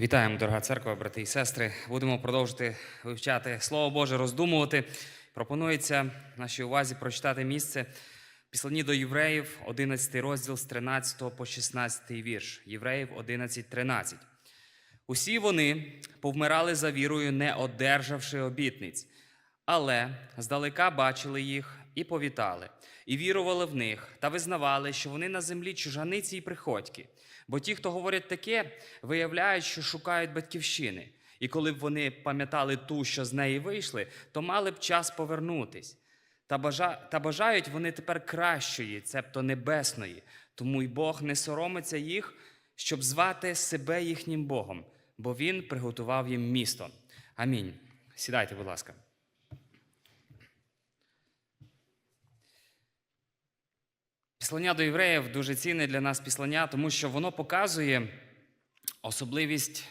Вітаємо, дорога церква, брати і сестри. Будемо продовжити вивчати Слово Боже, роздумувати. Пропонується нашій увазі прочитати місце в Післанні до євреїв, 11 розділ з 13 по 16 вірш. Євреїв 11.13. Усі вони повмирали за вірою, не одержавши обітниць, але здалека бачили їх і повітали, і вірували в них, та визнавали, що вони на землі чужаниці і приходьки. Бо ті, хто говорять таке, виявляють, що шукають батьківщини. І коли б вони пам'ятали ту, що з неї вийшли, то мали б час повернутись. Та, бажа... та бажають вони тепер кращої, цебто небесної, тому й Бог не соромиться їх, щоб звати себе їхнім Богом, бо Він приготував їм місто. Амінь. Сідайте, будь ласка. Післання до євреїв дуже цінне для нас післання, тому що воно показує особливість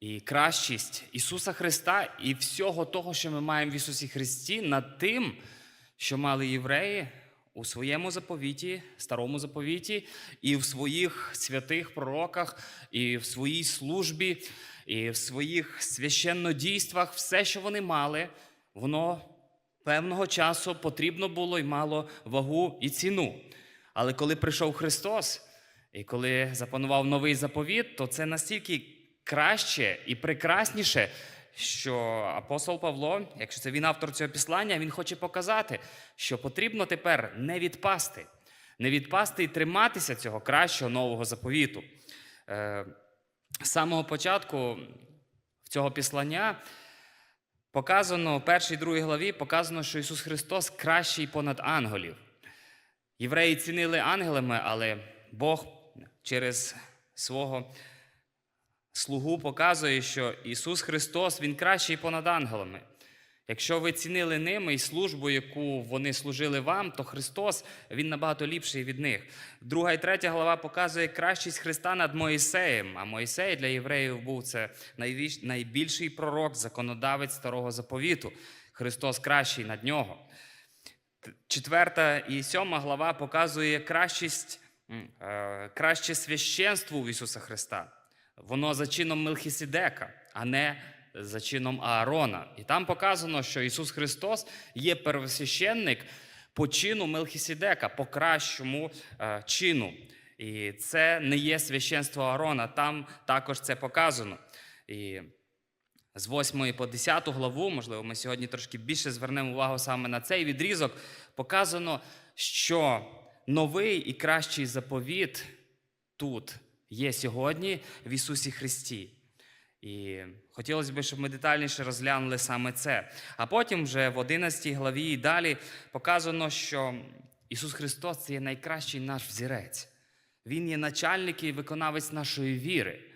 і кращість Ісуса Христа і всього того, що ми маємо в Ісусі Христі, над тим, що мали євреї у своєму заповіті, старому заповіті, і в своїх святих пророках, і в своїй службі, і в своїх священнодійствах, все, що вони мали, воно певного часу потрібно було і мало вагу і ціну. Але коли прийшов Христос, і коли запанував новий заповіт, то це настільки краще і прекрасніше, що апостол Павло, якщо це він автор цього післання, він хоче показати, що потрібно тепер не відпасти, не відпасти і триматися цього кращого нового заповіту. Е, З самого початку цього післання показано, в першій другій главі показано, що Ісус Христос кращий понад ангелів. Євреї цінили ангелами, але Бог через свого слугу показує, що Ісус Христос Він кращий понад ангелами. Якщо ви цінили ними і службу, яку вони служили вам, то Христос Він набагато ліпший від них. Друга і третя глава показує кращість Христа над Моїсеєм. А Моїсей для євреїв був це найбільший пророк, законодавець старого заповіту. Христос кращий над нього. Четверта і сьома глава показує кращість, е, краще священство в Ісуса Христа. Воно за чином Мелхіседека, а не за чином Аарона. І там показано, що Ісус Христос є первосвященник по чину Мелхіседека, по кращому е, чину. І це не є священство Аарона, там також це показано. І з 8 по 10 главу, можливо, ми сьогодні трошки більше звернемо увагу саме на цей відрізок, показано, що новий і кращий заповіт тут є сьогодні в Ісусі Христі. І хотілося б, щоб ми детальніше розглянули саме це. А потім, вже в 11 главі і далі показано, що Ісус Христос це є найкращий наш взірець. Він є начальник і виконавець нашої віри.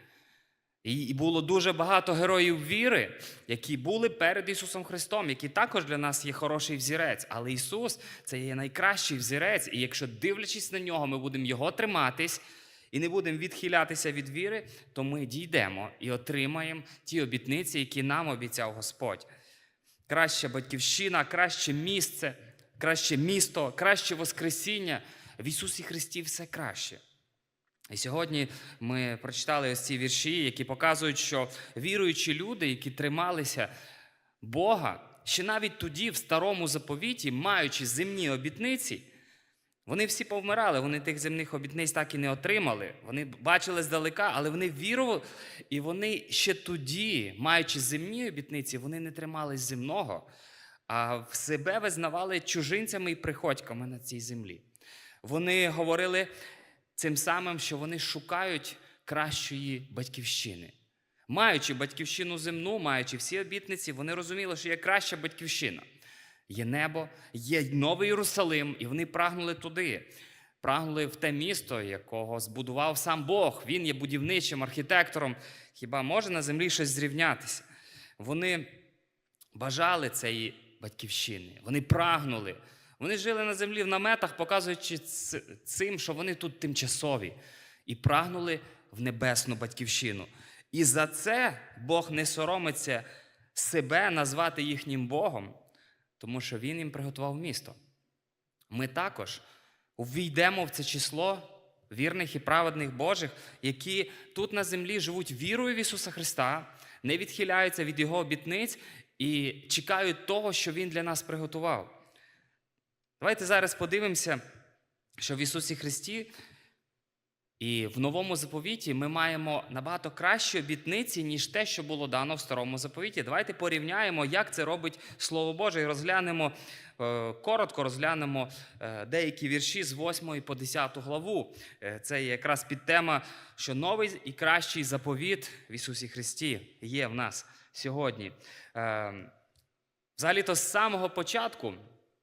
І було дуже багато героїв віри, які були перед Ісусом Христом, які також для нас є хороший взірець. Але Ісус це є найкращий взірець. І якщо дивлячись на нього, ми будемо його триматись і не будемо відхилятися від віри, то ми дійдемо і отримаємо ті обітниці, які нам обіцяв Господь. Краща батьківщина, краще місце, краще місто, краще Воскресіння. В Ісусі Христі все краще. І сьогодні ми прочитали ось ці вірші, які показують, що віруючі люди, які трималися Бога, ще навіть тоді, в старому заповіті, маючи земні обітниці, вони всі повмирали, вони тих земних обітниць так і не отримали. Вони бачили здалека, але вони вірували, і вони ще тоді, маючи земні обітниці, вони не тримались земного, а в себе визнавали чужинцями і приходьками на цій землі. Вони говорили цим самим, що вони шукають кращої батьківщини. Маючи батьківщину земну, маючи всі обітниці, вони розуміли, що є краща батьківщина. Є небо, є новий Єрусалим, і вони прагнули туди. Прагнули в те місто, якого збудував сам Бог. Він є будівничим архітектором. Хіба може на землі щось зрівнятися? Вони бажали цієї батьківщини, вони прагнули. Вони жили на землі в наметах, показуючи цим, що вони тут тимчасові, і прагнули в небесну батьківщину. І за це Бог не соромиться себе назвати їхнім Богом, тому що Він їм приготував місто. Ми також увійдемо в це число вірних і праведних Божих, які тут на землі живуть вірою в Ісуса Христа, не відхиляються від Його обітниць і чекають того, що Він для нас приготував. Давайте зараз подивимося, що в Ісусі Христі і в новому заповіті ми маємо набагато кращі обітниці, ніж те, що було дано в старому заповіті. Давайте порівняємо, як це робить Слово Боже, і розглянемо е, коротко, розглянемо е, деякі вірші з 8 по 10 главу. Е, Це є якраз підтема, що новий і кращий заповіт в Ісусі Христі є в нас сьогодні. Взагалі-то з самого початку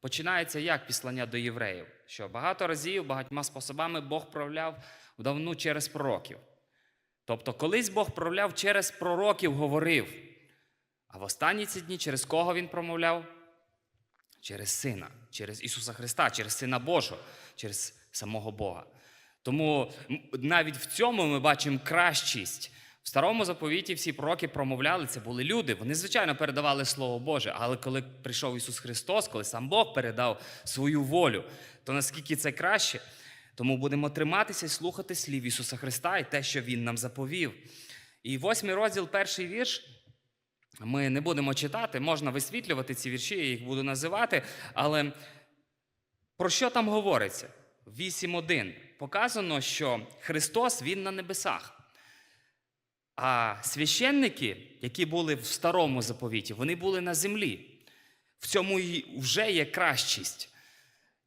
починається як післання до євреїв, що багато разів, багатьма способами Бог правляв давну через пророків. Тобто, колись Бог правляв через пророків, говорив. А в останні ці дні через кого він промовляв? Через Сина, через Ісуса Христа, через Сина Божого, через самого Бога. Тому навіть в цьому ми бачимо кращість. В старому заповіті всі пророки промовляли, це були люди. Вони, звичайно, передавали Слово Боже. Але коли прийшов Ісус Христос, коли сам Бог передав свою волю, то наскільки це краще? Тому будемо триматися і слухати слів Ісуса Христа і те, що Він нам заповів. І восьмий розділ, перший вірш. Ми не будемо читати, можна висвітлювати ці вірші, я їх буду називати. Але про що там говориться? 8.1. Показано, що Христос Він на небесах. А священники, які були в старому заповіті, вони були на землі. В цьому вже є кращість.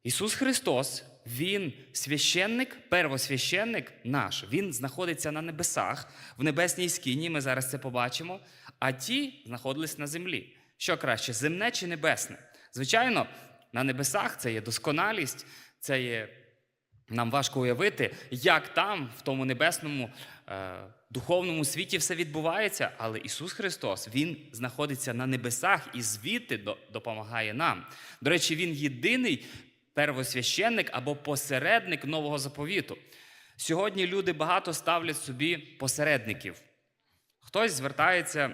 Ісус Христос, Він священник, первосвященник наш. Він знаходиться на небесах, в небесній скині, ми зараз це побачимо, а ті знаходились на землі. Що краще, земне чи небесне? Звичайно, на небесах це є досконалість, це є. Нам важко уявити, як там, в тому небесному е, духовному світі все відбувається, але Ісус Христос Він знаходиться на небесах і звідти допомагає нам. До речі, Він єдиний первосвященник або посередник нового заповіту. Сьогодні люди багато ставлять собі посередників. Хтось звертається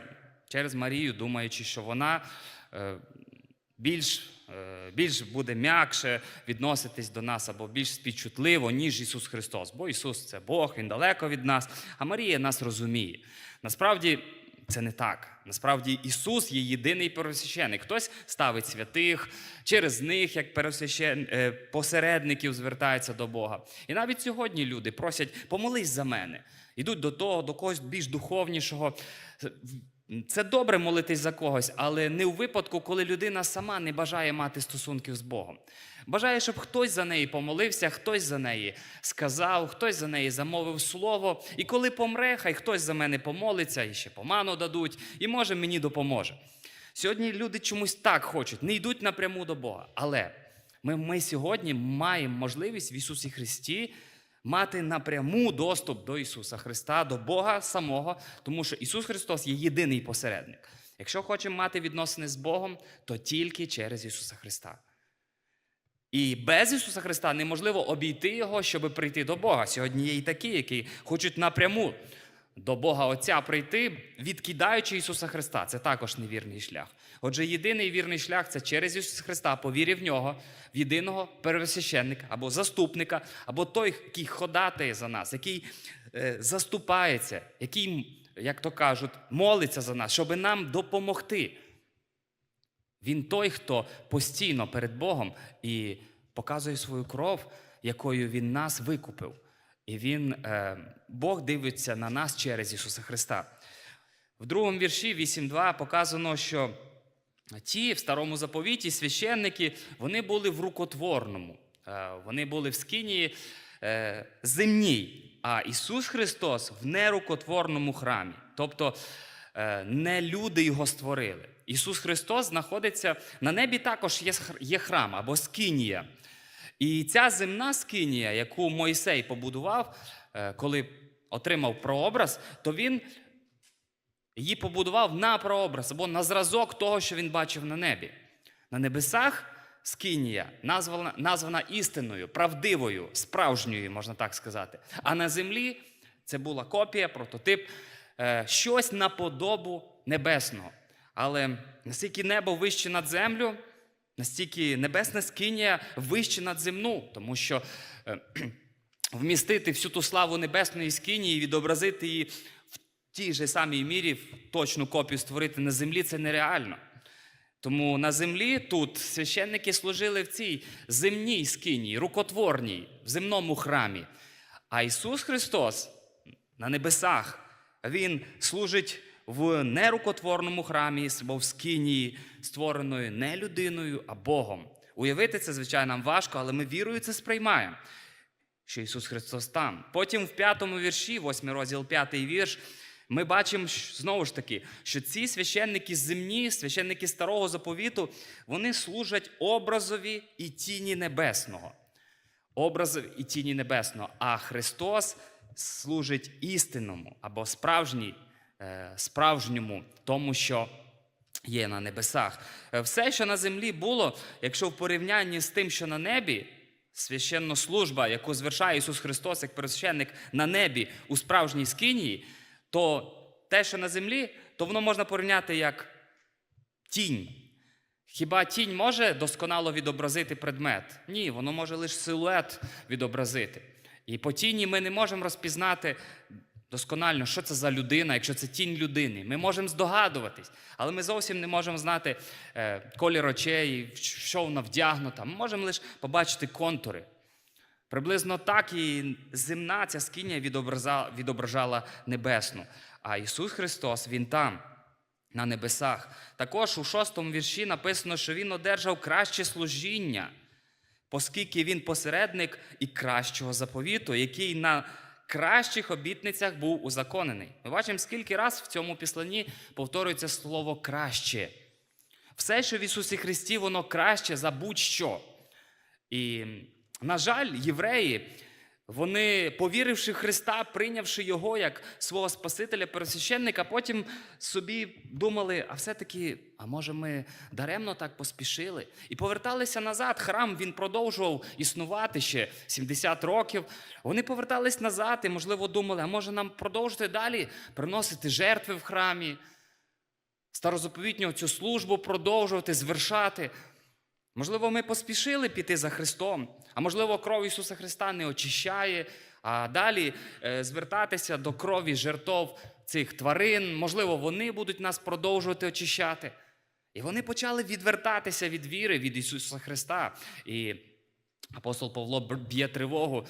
через Марію, думаючи, що вона е, більш, більш буде м'якше відноситись до нас або більш співчутливо, ніж Ісус Христос. Бо Ісус це Бог, Він далеко від нас, а Марія нас розуміє. Насправді це не так. Насправді Ісус є єдиний первосвященик. Хтось ставить святих, через них, як е, посередників, звертається до Бога. І навіть сьогодні люди просять помолись за мене. Йдуть до того, до когось більш духовнішого. Це добре молитись за когось, але не у випадку, коли людина сама не бажає мати стосунків з Богом. Бажає, щоб хтось за неї помолився, хтось за неї сказав, хтось за неї замовив слово. І коли помре, хай хтось за мене помолиться, і ще поману дадуть, і може мені допоможе. Сьогодні люди чомусь так хочуть, не йдуть напряму до Бога. Але ми, ми сьогодні маємо можливість в Ісусі Христі мати напряму доступ до Ісуса Христа, до Бога самого, тому що Ісус Христос є єдиний посередник. Якщо хочемо мати відносини з Богом, то тільки через Ісуса Христа. І без Ісуса Христа неможливо обійти Його, щоб прийти до Бога. Сьогодні є і такі, які хочуть напряму до Бога Отця прийти, відкидаючи Ісуса Христа. Це також невірний шлях. Отже, єдиний вірний шлях це через Ісуса Христа, повірив в нього, в єдиного первосвященника або заступника, або той, який ходатає за нас, який е, заступається, який, як то кажуть, молиться за нас, щоб нам допомогти. Він той, хто постійно перед Богом і показує свою кров, якою Він нас викупив. І він, е, Бог дивиться на нас через Ісуса Христа. В другому вірші 8.2 показано, що ті в старому заповіті священники вони були в рукотворному, е, вони були в скинії е, земній, а Ісус Христос в нерукотворному храмі. Тобто е, не люди його створили. Ісус Христос знаходиться на небі також є, храм або скинія. І ця земна скинія, яку Мойсей побудував, коли отримав прообраз, то він її побудував на прообраз або на зразок того, що він бачив на небі. На небесах скинія названа, названа істинною, правдивою, справжньою, можна так сказати. А на землі це була копія, прототип, е, щось на подобу небесного. Але наскільки небо вище над землю, настільки небесна скинія вище над земну, тому що е, вмістити всю ту славу небесної скині і відобразити її тій же самій мірі, точну копію створити на землі, це нереально. Тому на землі тут священники служили в цій земній скині, рукотворній, в земному храмі. А Ісус Христос на небесах, Він служить в нерукотворному храмі, або в скинії, створеною не людиною, а Богом. Уявити це, звичайно, нам важко, але ми вірою це сприймаємо. Що Ісус Христос там. Потім в п'ятому вірші, восьмий розділ, п'ятий вірш, ми бачимо знову ж таки, що ці священники земні, священники старого заповіту, вони служать образові і тіні небесного. Образові і тіні небесного. А Христос служить істинному або справжній, е, справжньому, тому що є на небесах. Е, Все, що на землі було, якщо в порівнянні з тим, що на небі, священна служба, яку звершає Ісус Христос як пересвященник на небі у справжній скинії, то те, що на землі, то воно можна порівняти як тінь. Хіба тінь може досконало відобразити предмет? Ні, воно може лише силует відобразити. І по тіні ми не можемо розпізнати досконально, що це за людина, якщо це тінь людини. Ми можемо здогадуватись, але ми зовсім не можемо знати е, колір очей, що вона вдягнута. Ми можемо лише побачити контури. Приблизно так і земна ця скиня відображала небесну. А Ісус Христос, Він там, на небесах. Також у шостому вірші написано, що Він одержав краще служіння, оскільки Він посередник і кращого заповіту, який на кращих обітницях був узаконений. Ми бачимо, скільки раз в цьому післанні повторюється слово краще. Все, що в Ісусі Христі, воно краще за будь-що. І, на жаль, євреї, вони, повіривши в Христа, прийнявши Його як свого Спасителя, пересвященника, потім собі думали, а все-таки, а може ми даремно так поспішили? І поверталися назад. Храм він продовжував існувати ще 70 років. Вони повертались назад і, можливо, думали, а може нам продовжити далі приносити жертви в храмі, старозаповітню цю службу продовжувати, звершати. Можливо, ми поспішили піти за Христом, а можливо, кров Ісуса Христа не очищає, а далі е, звертатися до крові жертов цих тварин. Можливо, вони будуть нас продовжувати очищати. І вони почали відвертатися від віри від Ісуса Христа. І апостол Павло б'є тривогу.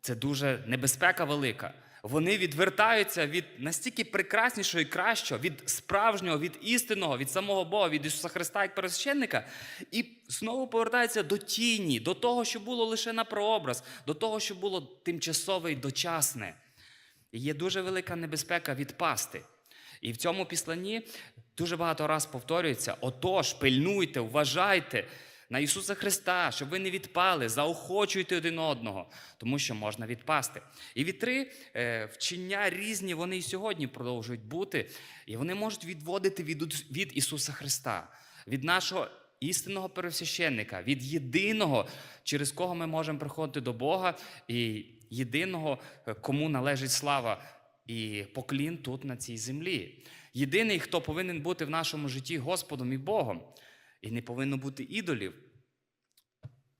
Це дуже небезпека велика. Вони відвертаються від настільки прекраснішого і кращого, від справжнього, від істинного, від самого Бога, від Ісуса Христа як пересвященника, і знову повертаються до тіні, до того, що було лише на прообраз, до того, що було тимчасове і дочасне. І є дуже велика небезпека відпасти. І в цьому післанні дуже багато раз повторюється: отож, пильнуйте, вважайте на Ісуса Христа, щоб ви не відпали, заохочуйте один одного, тому що можна відпасти. І вітри, е, вчення різні, вони і сьогодні продовжують бути, і вони можуть відводити від, від Ісуса Христа, від нашого істинного пересвященника, від єдиного, через кого ми можемо приходити до Бога, і єдиного, е, кому належить слава і поклін тут на цій землі. Єдиний, хто повинен бути в нашому житті Господом і Богом, і не повинно бути ідолів.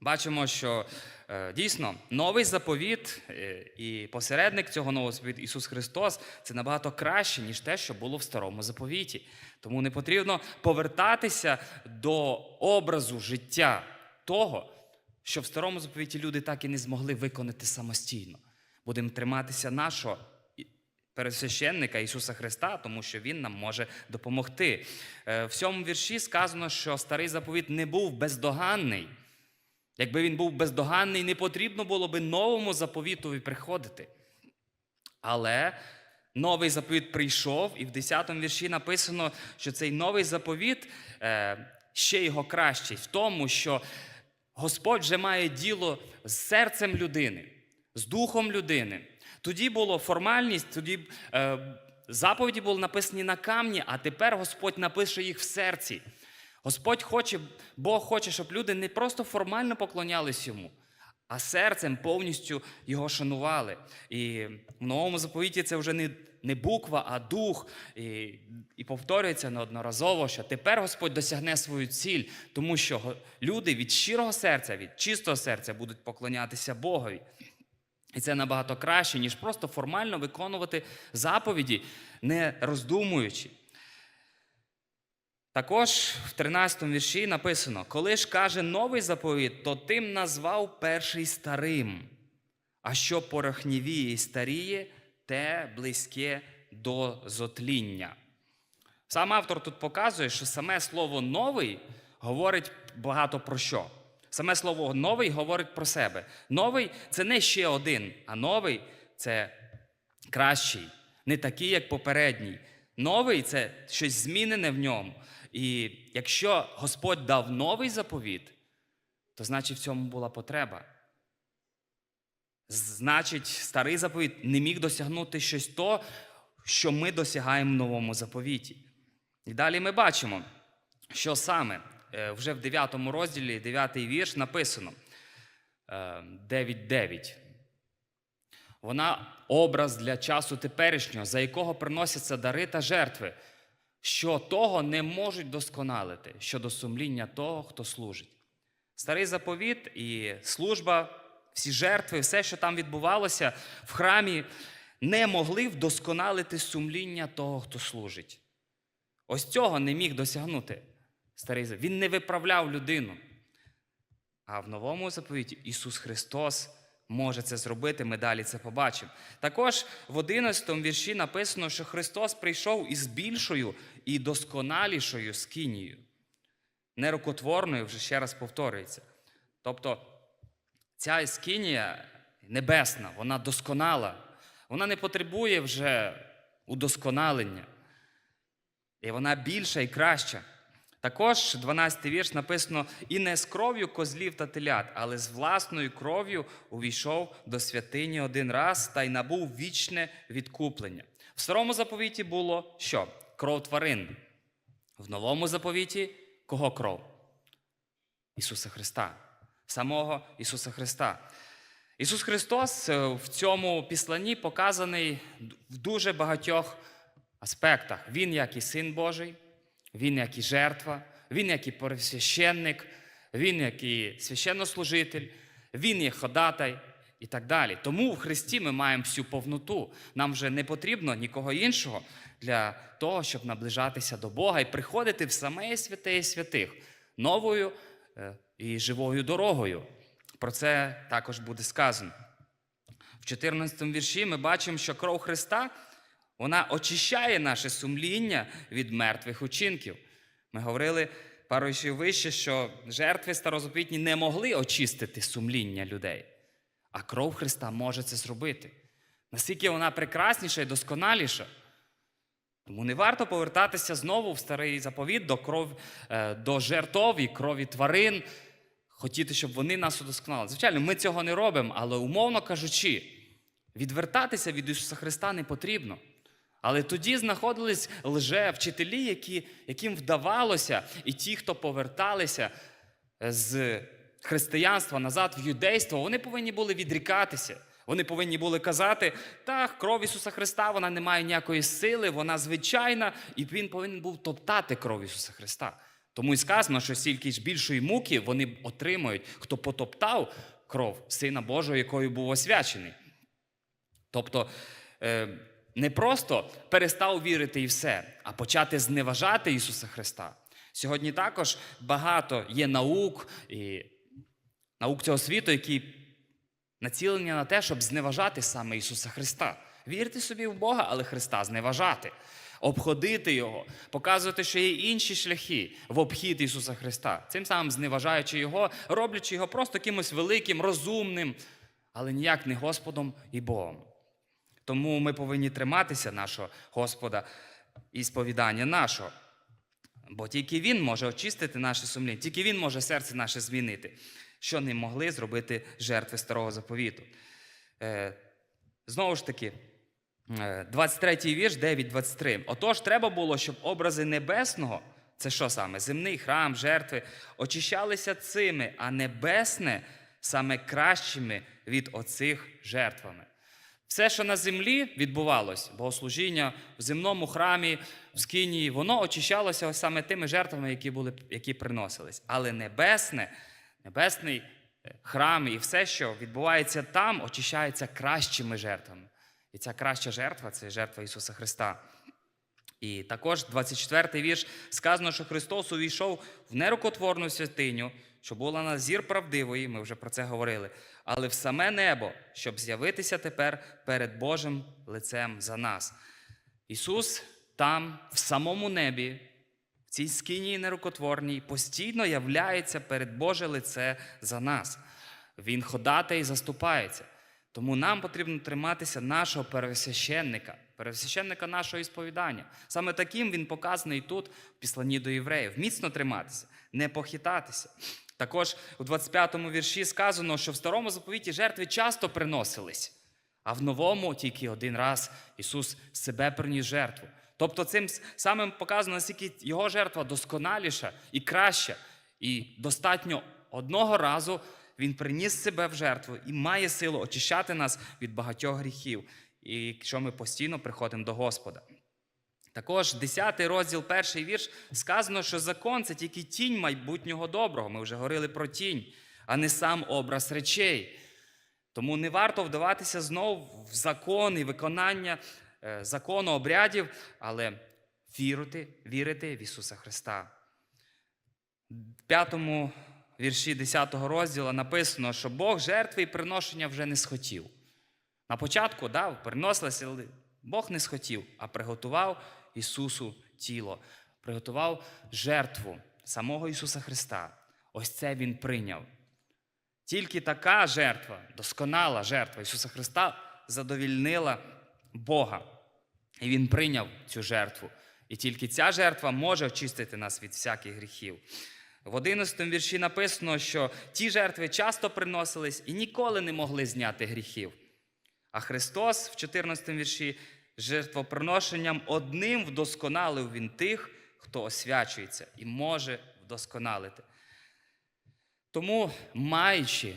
Бачимо, що е, дійсно новий заповіт е, і посередник цього нового заповіту Ісус Христос це набагато краще, ніж те, що було в старому заповіті. Тому не потрібно повертатися до образу життя того, що в старому заповіті люди так і не змогли виконати самостійно. Будемо триматися нашого пересвященника Ісуса Христа, тому що Він нам може допомогти. Е, В цьому вірші сказано, що старий заповіт не був бездоганний. Якби він був бездоганний, не потрібно було би новому заповітові приходити. Але новий заповіт прийшов, і в 10 вірші написано, що цей новий заповіт е, ще його кращий в тому, що Господь вже має діло з серцем людини, з духом людини. Тоді була формальність, тоді е, заповіді були написані на камні, а тепер Господь напише їх в серці. Господь хоче, Бог хоче, щоб люди не просто формально поклонялись йому, а серцем повністю його шанували. І в новому заповіті це вже не, не буква, а дух. І, і повторюється неодноразово, що тепер Господь досягне свою ціль, тому що люди від щирого серця, від чистого серця будуть поклонятися Богові. І це набагато краще, ніж просто формально виконувати заповіді, не роздумуючи. Також в 13 вірші написано: коли ж каже новий заповіт, то тим назвав перший старим. А що порохнівіє і старіє, те близьке до зотління. Сам автор тут показує, що саме слово новий говорить багато про що. Саме слово новий говорить про себе. Новий це не ще один, а новий це кращий, не такий, як попередній. Новий це щось змінене в ньому. І якщо Господь дав новий заповіт, то значить в цьому була потреба. Значить, старий заповіт не міг досягнути щось то, що ми досягаємо в новому заповіті. І далі ми бачимо, що саме вже в 9 розділі, 9 вірш написано е, 9.9. Вона образ для часу теперішнього, за якого приносяться дари та жертви, що того не можуть досконалити щодо сумління того, хто служить. Старий заповіт і служба, всі жертви, все, що там відбувалося в храмі, не могли вдосконалити сумління того, хто служить. Ось цього не міг досягнути старий заповіт. Він не виправляв людину. А в новому заповіті Ісус Христос може це зробити, ми далі це побачимо. Також в 11 вірші написано, що Христос прийшов із більшою і досконалішою скинією. Нерукотворною, вже ще раз повторюється. Тобто ця скинія небесна, вона досконала, вона не потребує вже удосконалення. І вона більша і краща. Також 12 вірш написано: і не з кров'ю козлів та телят, але з власною кров'ю увійшов до святині один раз та й набув вічне відкуплення. В старому заповіті було що? Кров тварин. В новому заповіті кого кров? Ісуса Христа, самого Ісуса Христа. Ісус Христос е, в цьому післанні показаний в дуже багатьох аспектах. Він як і Син Божий. Він як і жертва, він як і первосвященник, він як і священнослужитель, він є ходатай і так далі. Тому в Христі ми маємо всю повноту. Нам вже не потрібно нікого іншого для того, щоб наближатися до Бога і приходити в саме святе і святих новою е, і живою дорогою. Про це також буде сказано. В 14 вірші ми бачимо, що кров Христа. Вона очищає наше сумління від мертвих учинків. Ми говорили пару ще вище, що жертви старозапітні не могли очистити сумління людей, а кров Христа може це зробити. Наскільки вона прекрасніша і досконаліша. Тому не варто повертатися знову в старий заповіт до кров, е, до жертов і крові тварин, хотіти, щоб вони нас удосконали. Звичайно, ми цього не робимо, але умовно кажучи, відвертатися від Ісуса Христа не потрібно. Але тоді знаходились лже-вчителі, які, яким вдавалося, і ті, хто поверталися з християнства назад в юдейство, вони повинні були відрікатися. Вони повинні були казати, так, кров Ісуса Христа, вона не має ніякої сили, вона звичайна, і Він повинен був топтати кров Ісуса Христа. Тому і сказано, що стільки ж більшої муки вони отримують, хто потоптав кров Сина Божого, якою був освячений. Тобто. Е, не просто перестав вірити і все, а почати зневажати Ісуса Христа. Сьогодні також багато є наук і наук цього світу, які націлені на те, щоб зневажати саме Ісуса Христа. Вірити собі в Бога, але Христа зневажати, обходити Його, показувати, що є інші шляхи в обхід Ісуса Христа, цим самим зневажаючи Його, роблячи його просто кимось великим, розумним, але ніяк не Господом і Богом. Тому ми повинні триматися нашого Господа і сповідання нашого. Бо тільки Він може очистити наше сумління, тільки Він може серце наше змінити, що не могли зробити жертви старого заповіту. Е, знову ж таки, 23 вірш, 9.23. Отож, треба було, щоб образи небесного, це що саме? Земний храм, жертви, очищалися цими, а небесне саме кращими від оцих жертвами. Все, що на землі відбувалось, богослужіння в земному храмі, в скинії, воно очищалося саме тими жертвами, які були, які приносились. Але небесне, небесний е, храм і все, що відбувається там, очищається кращими жертвами. І ця краща жертва це жертва Ісуса Христа. І також 24-й вірш сказано, що Христос увійшов в нерукотворну святиню, що була на зір правдивої, ми вже про це говорили, але в саме небо, щоб з'явитися тепер перед Божим лицем за нас. Ісус там, в самому небі, в цій скинії нерукотворній, постійно являється перед Боже лице за нас. Він ходатий і заступається. Тому нам потрібно триматися нашого первосвященника, первосвященника нашого ісповідання. Саме таким він показаний тут, в післанні до євреїв. Міцно триматися, не похитатися. Також у 25-му вірші сказано, що в старому заповіті жертви часто приносились, а в новому тільки один раз Ісус себе приніс жертву. Тобто, цим самим показано, наскільки його жертва досконаліша і краща, і достатньо одного разу він приніс себе в жертву і має силу очищати нас від багатьох гріхів, і якщо ми постійно приходимо до Господа. Також 10 розділ, перший вірш, сказано, що закон це тільки тінь майбутнього доброго. Ми вже говорили про тінь, а не сам образ речей. Тому не варто вдаватися знову в закон і виконання е, закону обрядів, але вірити, вірити в Ісуса Христа. В п'ятому вірші 10 розділу написано, що Бог жертви і приношення вже не схотів. На початку да, але Бог не схотів, а приготував Ісусу тіло, приготував жертву самого Ісуса Христа. Ось це Він прийняв. Тільки така жертва, досконала жертва Ісуса Христа задовільнила Бога. І Він прийняв цю жертву. І тільки ця жертва може очистити нас від всяких гріхів. В 11 вірші написано, що ті жертви часто приносились і ніколи не могли зняти гріхів. А Христос в 14 вірші жертвоприношенням одним вдосконалив Він тих, хто освячується і може вдосконалити. Тому, маючи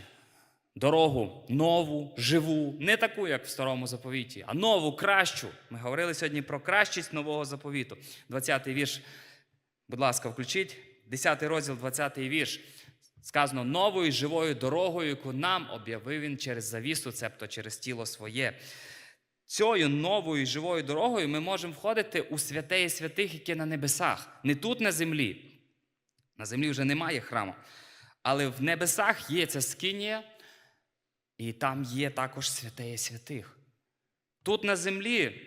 дорогу нову, живу, не таку, як в старому заповіті, а нову, кращу. Ми говорили сьогодні про кращість нового заповіту. 20-й вірш, будь ласка, включіть. 10 розділ, 20 вірш. Сказано новою живою дорогою, яку нам об'явив він через завісу, цебто через тіло своє. Цією новою живою дорогою ми можемо входити у святе святих, яке на небесах, не тут на землі. На землі вже немає храму. Але в небесах є ця скинія, і там є також святе і святих. Тут на землі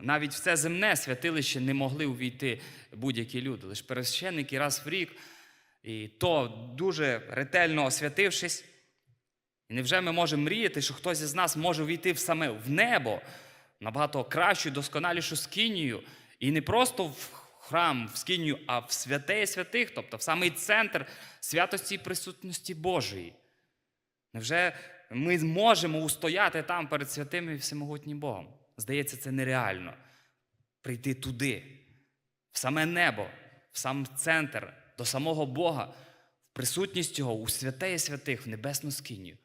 навіть в це земне святилище не могли увійти будь-які люди. Лише пересвященники раз в рік, і то дуже ретельно освятившись. І невже ми можемо мріяти, що хтось із нас може увійти в саме в небо, набагато кращу, досконалішу скинію, і не просто в храм, в скинію, а в святе святих, тобто в самий центр святості і присутності Божої. Невже ми зможемо устояти там перед святим і всемогутнім Богом? Здається, це нереально. Прийти туди, в саме небо, в сам центр, до самого Бога, в присутність Його, у святе святих, в небесну скинію.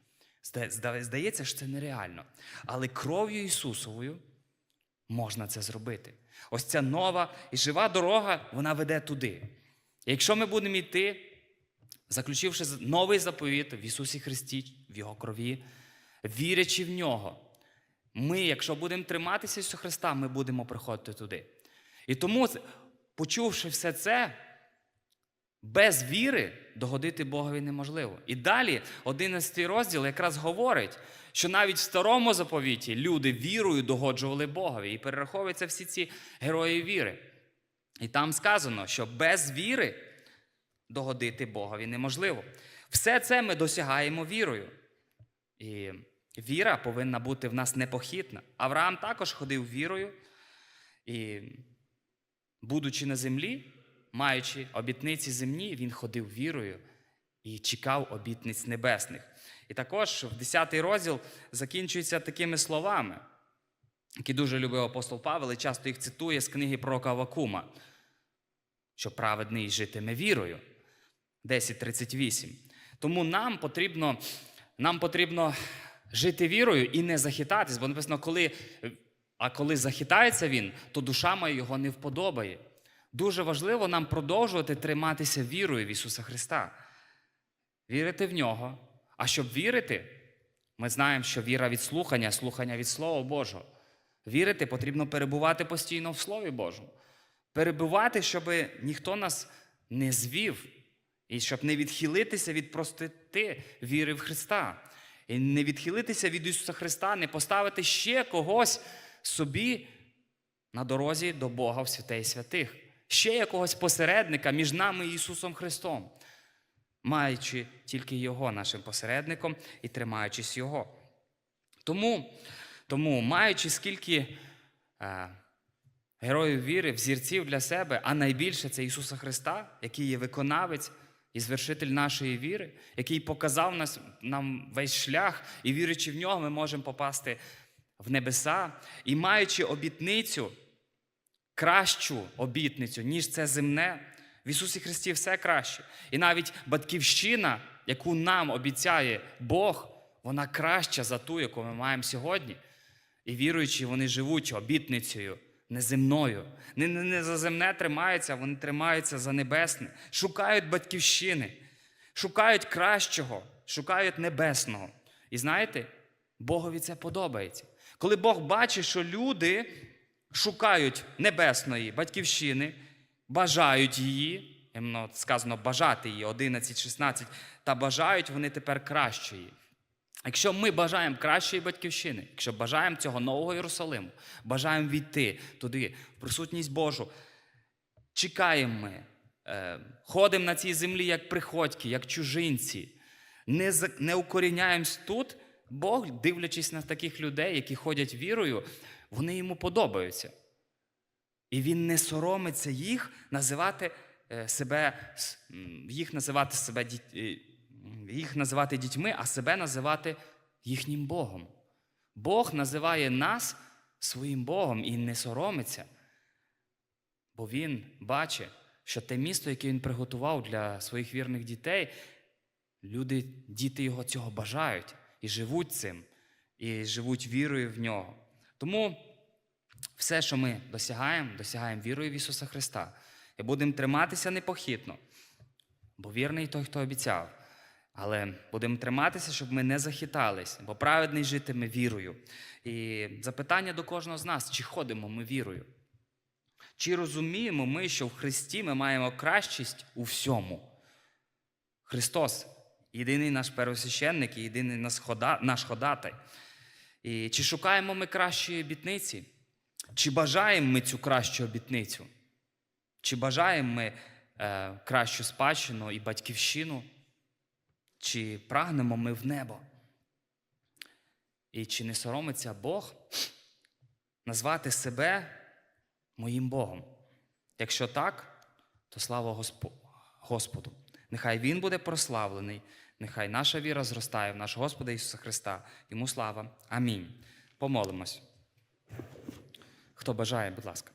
Здається, що це нереально. Але кров'ю Ісусовою можна це зробити. Ось ця нова і жива дорога, вона веде туди. І якщо ми будемо йти, заключивши новий заповіт в Ісусі Христі, в Його крові, вірячи в нього, ми, якщо будемо триматися Ісуса Христа, ми будемо приходити туди. І тому, почувши все це, без віри догодити Богові неможливо. І далі 11 розділ якраз говорить, що навіть в старому заповіті люди вірою догоджували Богові. І перераховуються всі ці герої віри. І там сказано, що без віри догодити Богові неможливо. Все це ми досягаємо вірою. І віра повинна бути в нас непохитна. Авраам також ходив вірою, і, будучи на землі, маючи обітниці земні, він ходив вірою і чекав обітниць небесних. І також в 10 розділ закінчується такими словами, які дуже любив апостол Павел і часто їх цитує з книги пророка Авакума, що праведний житиме вірою. 10.38. Тому нам потрібно, нам потрібно жити вірою і не захитатись, бо написано, коли, а коли захитається він, то душа моя його не вподобає. Дуже важливо нам продовжувати триматися вірою в Ісуса Христа. Вірити в нього. А щоб вірити, ми знаємо, що віра від слухання, слухання від Слова Божого. Вірити потрібно перебувати постійно в Слові Божому. Перебувати, щоб ніхто нас не звів, і щоб не відхилитися від простоти віри в Христа. І не відхилитися від Ісуса Христа, не поставити ще когось собі на дорозі до Бога в святей святих, ще якогось посередника між нами і Ісусом Христом, маючи тільки Його нашим посередником і тримаючись Його. Тому, тому маючи скільки е, героїв віри, взірців для себе, а найбільше це Ісуса Христа, який є виконавець і звершитель нашої віри, який показав нас, нам весь шлях, і вірячи в нього, ми можемо попасти в небеса. І маючи обітницю, кращу обітницю, ніж це земне, в Ісусі Христі все краще. І навіть батьківщина, яку нам обіцяє Бог, вона краща за ту, яку ми маємо сьогодні. І віруючи, вони живуть обітницею неземною. Не, не, не за земне тримаються, вони тримаються за небесне, шукають батьківщини, шукають кращого, шукають небесного. І знаєте, Богові це подобається. Коли Бог бачить, що люди шукають небесної батьківщини, бажають її, сказано бажати її 11, 16, та бажають вони тепер кращої. Якщо ми бажаємо кращої батьківщини, якщо бажаємо цього нового Єрусалиму, бажаємо війти туди, в присутність Божу, чекаємо ми, е, ходимо на цій землі як приходьки, як чужинці, не, не укоріняємось тут, Бог, дивлячись на таких людей, які ходять вірою, вони йому подобаються. І він не соромиться їх називати е, себе, їх називати себе е, їх називати дітьми, а себе називати їхнім Богом. Бог називає нас своїм Богом і не соромиться, бо Він бачить, що те місто, яке він приготував для своїх вірних дітей, люди, діти його цього бажають і живуть цим, і живуть вірою в нього. Тому все, що ми досягаємо, досягаємо вірою в Ісуса Христа. І будемо триматися непохитно, бо вірний той, хто обіцяв. Але будемо триматися, щоб ми не захитались, бо праведний житиме вірою. І запитання до кожного з нас: чи ходимо ми вірою? Чи розуміємо ми, що в Христі ми маємо кращість у всьому? Христос єдиний наш первосвященник і єдиний наш хода- ходатай. І чи шукаємо ми кращої обітниці? Чи бажаємо ми цю кращу обітницю? Чи бажаємо ми е, кращу спадщину і батьківщину? Чи прагнемо ми в небо? І чи не соромиться Бог назвати себе моїм Богом? Якщо так, то слава Господу. Нехай Він буде прославлений, нехай наша віра зростає в нашого Господа Ісуса Христа. Йому слава. Амінь. Помолимось. Хто бажає, будь ласка.